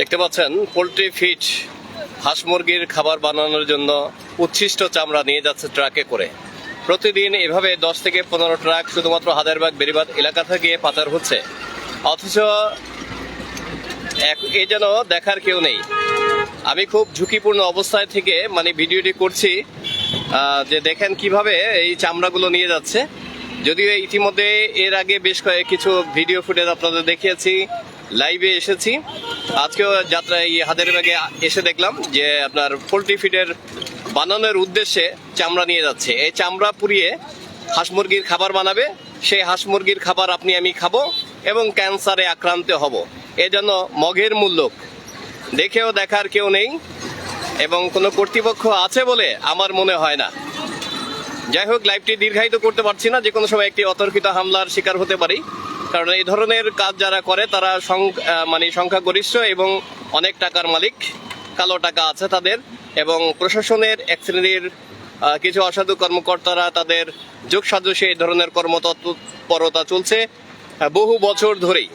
দেখতে পাচ্ছেন, poultry fit হাঁস মুরগির খাবার বানানোর জন্য উচ্ছিষ্ট চামড়া নিয়ে যাচ্ছে ট্রাকে করে। প্রতিদিন এভাবে দশ থেকে পনেরো ট্রাক শুধুমাত্র হাজারবাগ বেরিবাদ এলাকা থেকে পাচার হচ্ছে। অথচ এ যেন দেখার কেউ নেই। আমি খুব ঝুঁকিপূর্ণ অবস্থায় থেকে মানে ভিডিওটি করছি যে দেখেন কীভাবে এই চামড়াগুলো নিয়ে যাচ্ছে। যদিও ইতিমধ্যে এর আগে বেশ কয়েক কিছু ভিডিও ফুটেজ আপনাদের দেখিয়েছি, লাইভে এসেছি। আজকেও যাত্রায় ব্যাগে এসে দেখলাম যে আপনার পোলট্রি ফিডের বানানোর উদ্দেশ্যে চামড়া নিয়ে যাচ্ছে। এই চামড়া পুড়িয়ে হাঁস মুরগির খাবার বানাবে, সেই হাঁস মুরগির খাবার আপনি আমি খাব এবং ক্যান্সারে আক্রান্ত হব। এজন্য মগের মূল্য দেখেও দেখার কেউ নেই এবং কোনো কর্তৃপক্ষ আছে বলে আমার মনে হয় না। যাই হোক লাইভটি দীর্ঘায়িত করতে পারছি না। যে কোনো সময় একটি অতর্কিত হামলার শিকার হতে পারি। কারণ এই ধরনের কাজ যারা করে, তারা মানে সংখ্যাগরিষ্ঠ এবং অনেক টাকার মালিক, কালো টাকা আছে তাদের এবং প্রশাসনের এক শ্রেণির কিছু অসাধু কর্মকর্তারা তাদের যোগ সাজসে এই ধরনের কর্মতৎপরতা চলছে বহু বছর ধরেই।